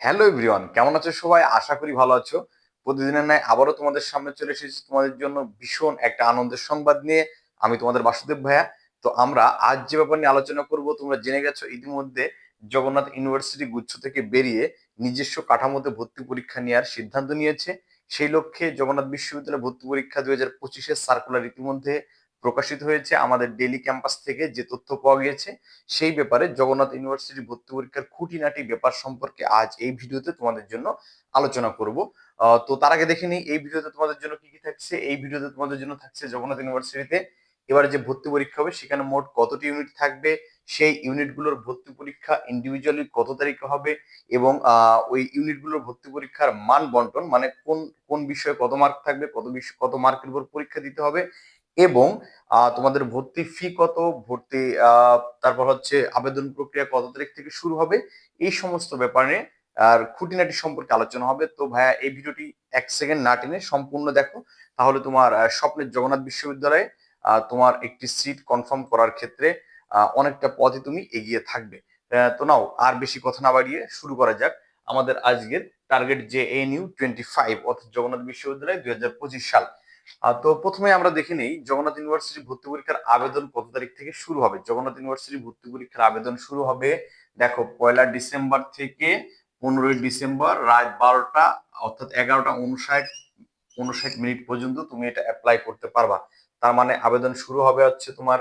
Hello everyone, কেমন আছো সবাই? আশা করি ভালো আছো। প্রতিদিনের ন্যায় আবারও তোমাদের সামনে চলে এসেছি তোমাদের জন্য ভীষণ একটা আনন্দের সংবাদ নিয়ে। আমি তোমাদের বাসুদেব ভাইয়া। তো আমরা আজ যে ব্যাপার নিয়ে আলোচনা করব, তোমরা জেনে গেছো ইতিমধ্যে জগন্নাথ ইউনিভার্সিটি গুচ্ছ থেকে বেরিয়ে নিজস্ব কাঠামোতে ভর্তি পরীক্ষা নেওয়ার সিদ্ধান্ত নিয়েছে। সেই লক্ষ্যে জগন্নাথ বিশ্ববিদ্যালয় ভর্তি পরীক্ষা দুই হাজার পঁচিশের সার্কুলার ইতিমধ্যে প্রকাশিত হয়েছে আমাদের ডেলি ক্যাম্পাস থেকে যে তথ্য পাওয়া গিয়েছে, সেই ব্যাপারে জগন্নাথ ইউনিভার্সিটি ভর্তি পরীক্ষার খুঁটিনাটি ব্যাপার সম্পর্কে আজ এই ভিডিওতে তোমাদের জন্য আলোচনা করব। তো তার আগে দেখে নিই, এই ভিডিওতে তোমাদের জন্য কি কি থাকছে? এই ভিডিওতে তোমাদের জন্য থাকছে জগন্নাথ ইউনিভার্সিটিতে এবারে যে ভর্তি পরীক্ষা হবে, সেখানে মোট কতটি ইউনিট থাকবে? সেই ইউনিটগুলোর ভর্তি পরীক্ষা ইন্ডিভিজুয়ালি কত তারিখে হবে? এবং ওই ইউনিটগুলোর ভর্তি পরীক্ষার মান বন্টন মানে কোন কোন বিষয়ে কত মার্ক থাকবে, কত বিষয় কত মার্কের উপর পরীক্ষা দিতে হবে? এবং তোমাদের ভর্তি ফি কত? ভর্তি তারপর হচ্ছে আবেদন প্রক্রিয়া কত তারিখ থেকে শুরু হবে? এই সমস্ত ব্যাপারে, আর খুঁটিনাটি সম্পর্কে আলোচনা হবে। তো ভাইয়া, এই ভিডিওটি এক সেকেন্ড না টেনে সম্পূর্ণ দেখো। তাহলে তোমার স্বপ্নের জগন্নাথ বিশ্ববিদ্যালয়ে তোমার একটি সিট কনফার্ম করার ক্ষেত্রে অনেকটা পথে তুমি এগিয়ে থাকবে। তো নাও, আর বেশি কথা না বাড়িয়ে শুরু করা যাক। আমাদের আজকের টার্গেট যে এন ইউ টোয়েন্টি ফাইভ অর্থাৎ জগন্নাথ বিশ্ববিদ্যালয় দুই হাজার পঁচিশ সাল। তো প্রথমে আমরা দেখে নিই, জগন্নাথ ইউনিভার্সিটি ভর্তি পরীক্ষার আবেদন কত তারিখ থেকে শুরু হবে? জগন্নাথ ইউনিভার্সিটি ভর্তি পরীক্ষার আবেদন শুরু হবে, দেখো, পয়লা ডিসেম্বর থেকে পনেরোই ডিসেম্বর রাত বারোটা অর্থাৎ এগারোটা উনষাট উনষাট মিনিট পর্যন্ত তুমি এটা অ্যাপ্লাই করতে পারবা। তার মানে আবেদন শুরু হবে হচ্ছে তোমার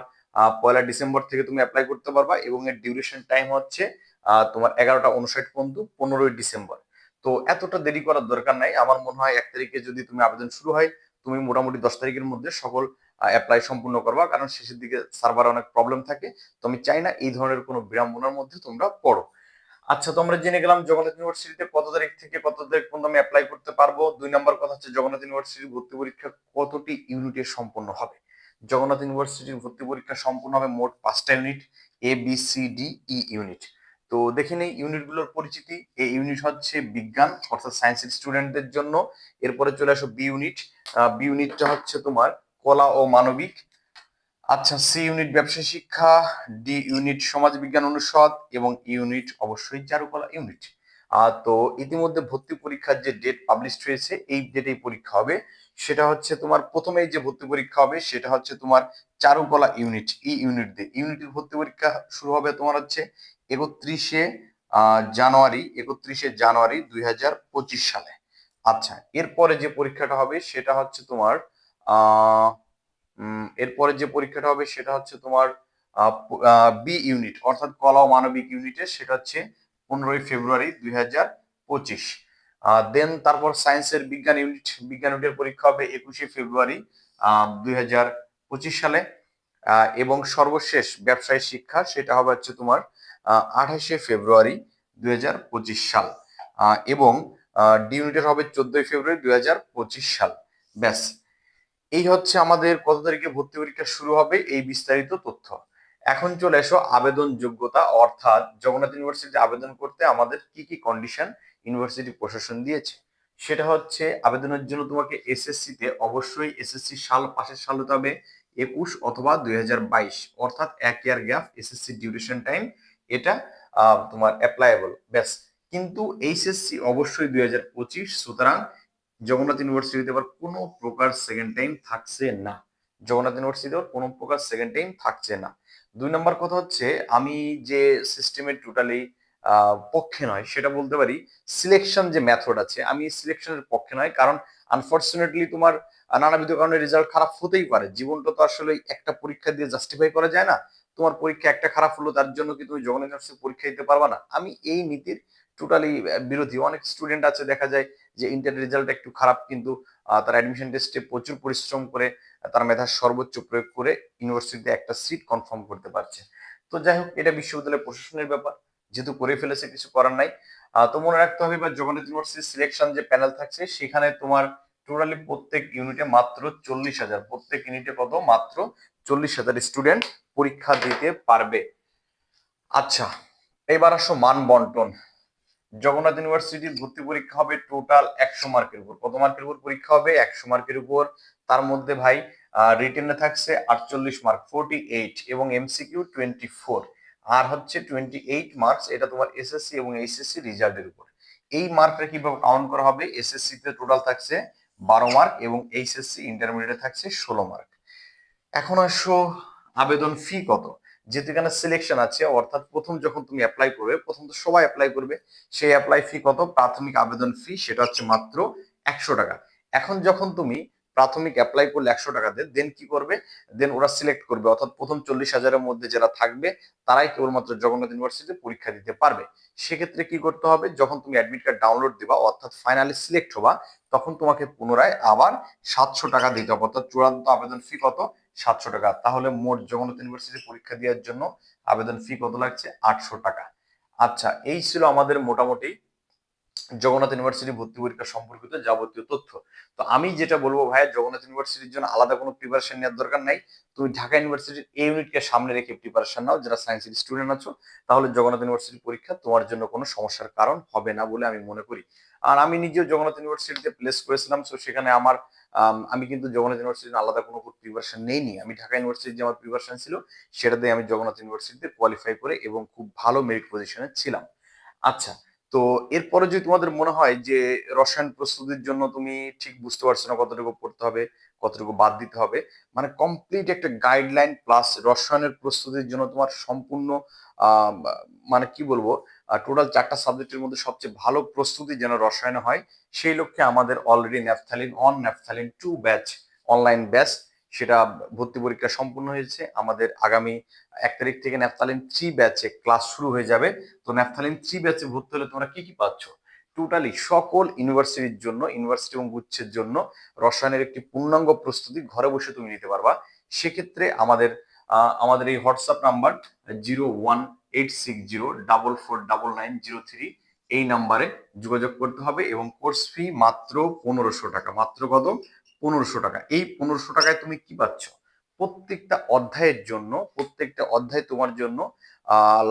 পয়লা ডিসেম্বর থেকে তুমি অ্যাপ্লাই করতে পারবা এবং এর ডিউরেশন টাইম হচ্ছে তোমার এগারোটা উনষাট পর্যন্ত পনেরোই ডিসেম্বর। তো এতটা দেরি করার দরকার নাই। আমার মনে হয় এক তারিখে যদি তুমি আবেদন শুরু হয় তুমি মোটামুটি দশ তারিখের মধ্যে সকল অ্যাপ্লাই সম্পূর্ণ করবা। কারণ শেষের দিকে সার্ভার অনেক প্রবলেম থাকে। তো আমি চাই না এই ধরনের কোনো বিড়ম্বনার মধ্যে তোমরা পড়ো। আচ্ছা তো আমরা জেনে গেলাম জগন্নাথ ইউনিভার্সিটিতে কত তারিখ থেকে কত তারিখ পর্যন্ত আমি অ্যাপ্লাই করতে পারব। দুই নম্বর কথা হচ্ছে জগন্নাথ ইউনিভার্সিটির ভর্তি পরীক্ষা কতটি ইউনিটে সম্পন্ন হবে? জগন্নাথ ইউনিভার্সিটির ভর্তি পরীক্ষা সম্পূর্ণ হবে মোট পাঁচটা unit A B C D E unit তো দেখে নেই ইউনিটগুলোর পরিচিতি। এই ইউনিট হচ্ছে বিজ্ঞান, অর্থাৎ সায়েন্সের স্টুডেন্টদের জন্য। এরপরে চলে আসো বি ইউনিট বি ইউনিটটা হচ্ছে তোমার কলা ও মানবিক। আচ্ছা সি ইউনিট ব্যবসা শিক্ষা ডি ইউনিট সমাজ বিজ্ঞান অনুষদ এবং ইউনিট অবশ্যই চারুকলা ইউনিট আর তো ইতিমধ্যে ভর্তি পরীক্ষার যে ডেট পাবলিশ হয়েছে, এই ডেটেই পরীক্ষা হবে। সেটা হচ্ছে তোমার প্রথমেই যে ভর্তি পরীক্ষা হবে, সেটা হচ্ছে তোমার চারুকলা ইউনিট ই ইউনিট দিয়ে। ইউনিটের ভর্তি পরীক্ষা শুরু হবে তোমার হচ্ছে একত্রিশে জানুয়ারি একত্রিশে জানুয়ারি দুই হাজার পঁচিশ সালে। আচ্ছা এরপরে যে পরীক্ষাটা হবে সেটা হচ্ছে তোমার এরপরে যে পরীক্ষাটা হবে সেটা হচ্ছে তোমার বি ইউনিট, অর্থাৎ কলা ও মানবিক ইউনিটের সেটা হচ্ছে পনেরোই ফেব্রুয়ারি দুই হাজার পঁচিশ। দেন তারপর সায়েন্সের বিজ্ঞান ইউনিট, বিজ্ঞান ইউনিটের পরীক্ষা হবে একুশে ফেব্রুয়ারি দুই হাজার পঁচিশ সালে। এবং সর্বশেষ ব্যবসায়ী শিক্ষা, সেটা হবে হচ্ছে তোমার আঠাশে ফেব্রুয়ারি দুই হাজার পঁচিশ সাল। এবং ডি ইউনিটের হবে চোদ্দই ফেব্রুয়ারি দুই সাল। ব্যাস। এই হচ্ছে আমাদের কত তারিখে ভর্তি পরীক্ষা শুরু হবে এই বিস্তারিত তথ্য। এখন চলে এসো আবেদন যোগ্যতা অর্থাৎ জগন্নাথ ইউনিভার্সিটি আবেদন করতে আমাদের কি কি কন্ডিশন ইউনিভার্সিটি প্রশাসন দিয়েছে। সেটা হচ্ছে আবেদনের জন্য তোমাকে এসএসসি তে অবশ্যই এসএসসি সাল পাশের সাল হতে হবে একুশ অথবা দুই হাজার বাইশ। অর্থাৎ এক year gap SSC duration time এটা তোমার অ্যাপ্লায়েবল ব্যাস। কিন্তু এইচএসসি অবশ্যই দুই হাজার পঁচিশ, সুতরাং জগন্নাথ ইউনিভার্সিটিতে আবার কোনো প্রকার সেকেন্ড টাইম থাকছে না। জগন্নাথ ইউনিভার্সিটিতে কোনো প্রকার সেকেন্ড টাইম থাকছে না। দুই নম্বর কথা হচ্ছে, আমি যে সিস্টেমের টোটালি পক্ষে নয়, সেটা বলতে পারি সিলেকশন যে মেথড আছে, আমি সিলেকশনের পক্ষে নয়, কারণ আনফর্চুনেটলি তোমার নানাবিধ কারণে রেজাল্ট খারাপ হতেই পারে। জীবনটা তো আসলে একটা পরীক্ষা দিয়ে জাস্টিফাই করা যায় না তোমার পরীক্ষা একটা খারাপ হলো, তার জন্য কি তুমি জগন্নাথ পরীক্ষা দিতে পারবা না? আমি এই নীতির টোটালি বিরোধী। অনেক স্টুডেন্ট আছে, দেখা যায় যে ইন্টার রেজাল্ট একটু খারাপ, কিন্তু তার অ্যাডমিশন টেস্টে প্রচুর পরিশ্রম করে, তার মেধার সর্বোচ্চ প্রয়োগ করে ইউনিভার্সিটিতে একটা সিট কনফার্ম করতে পারছে। তো যাই হোক, এটা বিশ্ববিদ্যালয় প্রশাসনের ব্যাপার। যেহেতু করে ফেলেছে, কিছু করার নাই। তো মনে রাখতে হবে বা জগন্নাথ ইউনিভার্সিটি সিলেকশন যে প্যানেল থাকছে, সেখানে তোমার টোটালি প্রত্যেক ইউনিটে মাত্র চল্লিশ হাজার, প্রত্যেক ইউনিটে কত? মাত্র চল্লিশ হাজার স্টুডেন্ট পরীক্ষা দিতে পারবে। আচ্ছা এবার আসো মান বন্টন। জগন্নাথ ইউনিভার্সিটির ভর্তি পরীক্ষা হবে টোটাল একশো মার্কের উপর। কত মার্কের উপর পরীক্ষা হবে? একশো মার্কের উপর। তার মধ্যে ভাই রিটেনে থাকছে আটচল্লিশ মার্ক ফোরটি এইট এবং এমসিকিউ টোয়েন্টি ফোর আর হচ্ছে টোয়েন্টি এইট মার্কস এটা তোমার এসএসসি এবং এইচএসসি রেজাল্টের উপর। এই মার্কটা কীভাবে কাউন্ট করা হবে? এসএসসি তে টোটাল থাকছে বারো মার্ক এবং এইচএসসি ইন্টারমিডিয়েটে থাকছে ষোলো মার্ক এখন আসো আবেদন ফি কত? যেহেতু এখানে সিলেকশন আছে, অর্থাৎ প্রথম যখন তুমি অ্যাপ্লাই করবে, প্রথম তো সবাই অ্যাপ্লাই করবে। সেই অ্যাপ্লাই ফি কত? প্রাথমিক আবেদন ফি সেটা হচ্ছে মাত্র একশো টাকা। এখন যখন তুমি প্রাথমিক অ্যাপ্লাই করলে একশো টাকা দেন দেন কি করবে? দেন ওরা সিলেক্ট করবে, অর্থাৎ প্রথম চল্লিশ হাজারের মধ্যে যারা থাকবে, তারাই কেবলমাত্র জগন্নাথ ইউনিভার্সিটিতে পরীক্ষা দিতে পারবে। সেক্ষেত্রে কি করতে হবে? যখন তুমি অ্যাডমিট কার্ড ডাউনলোড দিবা, অর্থাৎ ফাইনালি সিলেক্ট হবা, তখন তোমাকে পুনরায় আবার সাতশো টাকা দিতে হবে। অর্থাৎ চূড়ান্ত আবেদন ফি কত? সাতশো টাকা। তাহলে মোট জগন্নাথ ইউনিভার্সিটি পরীক্ষা দেওয়ার জন্য আবেদন ফি কত লাগছে? আটশো টাকা। আচ্ছা এই ছিল আমাদের মোটামুটি জগন্নাথ ইউনিভার্সিটি ভর্তি পরীক্ষা সম্পর্কিত যাবতীয় তথ্য। তো আমি যেটা বলব ভাইয়া, জগন্নাথ ইউনিভার্সিটির জন্য আলাদা কোনো প্রিপারেশন নেওয়ার দরকার নাই। তুমি ঢাকা ইউনিভার্সিটির এই ইউনিটকে সামনে রেখে প্রিপারেশন নাও। যারা সায়েন্সের স্টুডেন্ট আছো, তাহলে জগন্নাথ ইউনিভার্সিটির পরীক্ষা তোমার জন্য কোনো সমস্যার কারণ হবে না বলে আমি মনে করি। আর আমি নিজেও জগন্নাথ ইউনিভার্সিটিতে প্লেস করেছিলাম, তো সেখানে আমার আম, আমি কিন্তু জগন্নাথ ইউনিভার্সিটির আলাদা কোনো প্রিপারেশন নেইনি। আমি ঢাকা ইউনিভার্সিটির যে আমার প্রিপারেশন ছিল সেটা দিয়ে আমি জগন্নাথ ইউনিভার্সিটিতে কোয়ালিফাই করে এবং খুব ভালো মেরিট পজিশনে ছিলাম। আচ্ছা তো এরপরে যদি তোমাদের মনে হয় যে রসায়ন প্রস্তুতির জন্য তুমি ঠিক বুঝতে পারছ না কতটুকু পড়তে হবে, কতটুকু বাদ দিতে হবে মানে কমপ্লিট একটা গাইডলাইন প্লাস রসায়নের প্রস্তুতির জন্য তোমার সম্পূর্ণ মানে কি বলব টোটাল চারটা সাবজেক্টের মধ্যে সবচেয়ে ভালো প্রস্তুতি যেন রসায়নে হয়, সেই লক্ষ্যে আমাদের already naphthalene on naphthalene two batch online batch সেটা ভর্তি পরীক্ষা সম্পূর্ণ হয়েছে। আমাদের আগামী এক তারিখ থেকে ন্যাফথালিন থ্রি ব্যাচে ক্লাস শুরু হয়ে যাবে। তো ন্যাফথালিন থ্রি ব্যাচে ভর্তি হলে তোমরা কি কি পাচ্ছ? টোটালি সকল ইউনিভার্সিটির জন্য ইউনিভার্সিটি এবং গুচ্ছের জন্য রসায়নের একটি পূর্ণাঙ্গ প্রস্তুতি ঘরে বসে তুমি নিতে পারবা। সেক্ষেত্রে আমাদের আমাদের এই WhatsApp number zero one eight six zero double four double nine zero three এই নাম্বারে যোগাযোগ করতে হবে এবং কোর্স ফি মাত্র পনেরোশো টাকা। মাত্র কত? পনেরোশো টাকা। এই পনেরোশো টাকায় তুমি কি পাচ্ছ? প্রত্যেকটা অধ্যায়ের জন্য, প্রত্যেকটা অধ্যায় তোমার জন্য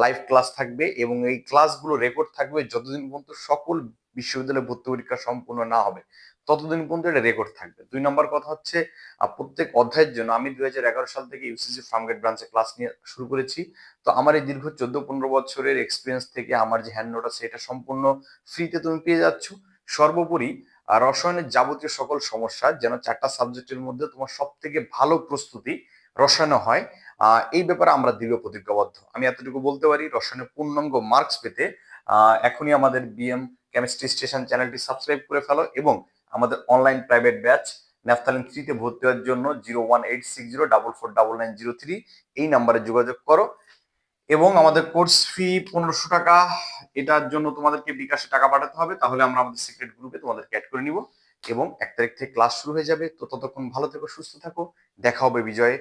লাইভ ক্লাস থাকবে এবং এই ক্লাসগুলো রেকর্ড থাকবে যতদিন পর্যন্ত সকল বিশ্ববিদ্যালয়ে ভর্তি পরীক্ষা সম্পূর্ণ না হবে, ততদিন পর্যন্ত এটা রেকর্ড থাকবে। দুই নম্বর কথা হচ্ছে প্রত্যেক অধ্যায়ের জন্য, আমি দুই হাজার এগারো সাল থেকে ইউসিসি ফার্মগেট ব্রাঞ্চে ক্লাস নিয়ে শুরু করেছি। তো আমার এই দীর্ঘ চোদ্দ পনেরো বছরের এক্সপিরিয়েন্স থেকে আমার যে হ্যান্ড নোট আছে, এটা সম্পূর্ণ ফ্রিতে তুমি পেয়ে যাচ্ছ। সর্বোপরি আর রসায়নের যাবতীয় সকল সমস্যা, যেন চারটা সাবজেক্টের মধ্যে তোমার সব থেকে ভালো প্রস্তুতি রসায়নে হয় এই ব্যাপারে আমরা দৃঢ় প্রতিজ্ঞাবদ্ধ। আমি এতটুকু বলতে পারি রসায়নের পূর্ণাঙ্গ মার্কস পেতে এখনই আমাদের বিএম কেমিস্ট্রি স্টেশন চ্যানেলটি সাবস্ক্রাইব করে ফেলো এবং আমাদের অনলাইন প্রাইভেট ব্যাচ ন্যাফতালিন থ্রিতে ভর্তি হওয়ার জন্য zero one eight six zero double four double nine zero three এই নাম্বারে যোগাযোগ করো। এবং আমাদের কোর্স ফি পনেরোশো টাকা, এটার জন্য তোমাদেরকে বিকাশে টাকা পাঠাতে হবে, তাহলে আমরা আমাদের সিক্রেট গ্রুপে তোমাদেরকে অ্যাড করে নিব এবং এক তারিখ থেকে ক্লাস শুরু হয়ে যাবে। তো ততক্ষণ ভালো থেকো, সুস্থ থাকো, দেখা হবে বিজয়ে।